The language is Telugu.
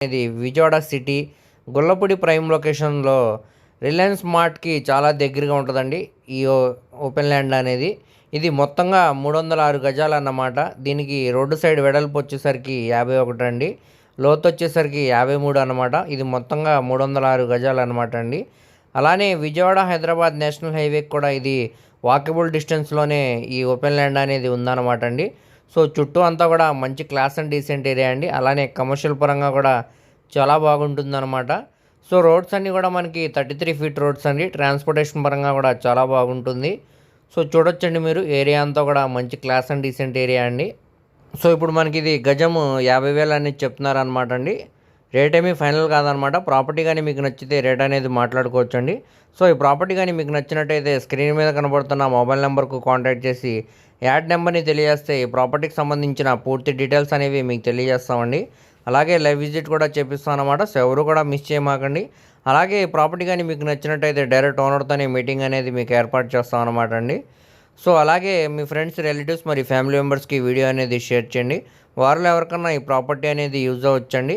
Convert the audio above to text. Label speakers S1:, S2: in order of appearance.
S1: ఇది విజయవాడ సిటీ గొల్లపూడి ప్రైమ్ లొకేషన్లో రిలయన్స్ మార్ట్కి చాలా దగ్గరగా ఉంటుందండి. ఈ ఓ- ఓపెన్ ల్యాండ్ అనేది ఇది మొత్తంగా మూడు వందల ఆరు గజాలు అన్నమాట దీనికి రోడ్డు సైడ్ వెడల్పు వచ్చేసరికి యాభై ఒకటి అండి. లోతు వచ్చేసరికి యాభై మూడు అన్నమాట. ఇది మొత్తంగా మూడు వందల ఆరు గజాలు అనమాట అండి. అలానే విజయవాడ హైదరాబాద్ నేషనల్ హైవేకి కూడా ఇది వాకబుల్ డిస్టెన్స్లోనే ఈ ఓపెన్ ల్యాండ్ అనేది ఉందన్నమాట అండి. సో చుట్టూ అంతా కూడా మంచి క్లాస్ అండ్ డీసెంట్ ఏరియా అండి. అలానే కమర్షియల్ పరంగా కూడా చాలా బాగుంటుందన్నమాట. సో రోడ్స్ అన్నీ కూడా మనకి థర్టీ త్రీ ఫీట్ రోడ్స్ అండి. ట్రాన్స్పోర్టేషన్ పరంగా కూడా చాలా బాగుంటుంది. సో చూడొచ్చండి మీరు ఏరియా అంతా కూడా మంచి క్లాస్ అండ్ డీసెంట్ ఏరియా అండి. సో ఇప్పుడు మనకి ఇది గజము యాభై వేలు అనేది చెప్తున్నారు అనమాట అండి. రేట్ ఏమీ ఫైనల్ కాదనమాట. ప్రాపర్టీ కానీ మీకు నచ్చితే రేట్ అనేది మాట్లాడుకోవచ్చు అండి సో ఈ ప్రాపర్టీ కానీ మీకు నచ్చినట్టయితే స్క్రీన్ మీద కనబడుతున్న మొబైల్ నెంబర్కు కాంటాక్ట్ చేసి యాడ్ నెంబర్ని తెలియజేస్తే ఈ ప్రాపర్టీకి సంబంధించిన పూర్తి డీటెయిల్స్ అనేవి మీకు తెలియజేస్తామండి. అలాగే లైవ్ విజిట్ కూడా చేపిస్తాం అనమాట సో ఎవరు కూడా మిస్ చేయమాకండి. అలాగే ఈ ప్రాపర్టీ కానీ మీకు నచ్చినట్టయితే డైరెక్ట్ ఓనర్తోనే మీటింగ్ అనేది మీకు ఏర్పాటు చేస్తాం అనమాట అండి. సో అలాగే మీ ఫ్రెండ్స్ రిలేటివ్స్ మరి ఫ్యామిలీ మెంబర్స్కి వీడియో అనేది షేర్ చేయండి. వారిలో ఎవరికన్నా ఈ ప్రాపర్టీ అనేది యూజ్ అవ్వచ్చండి.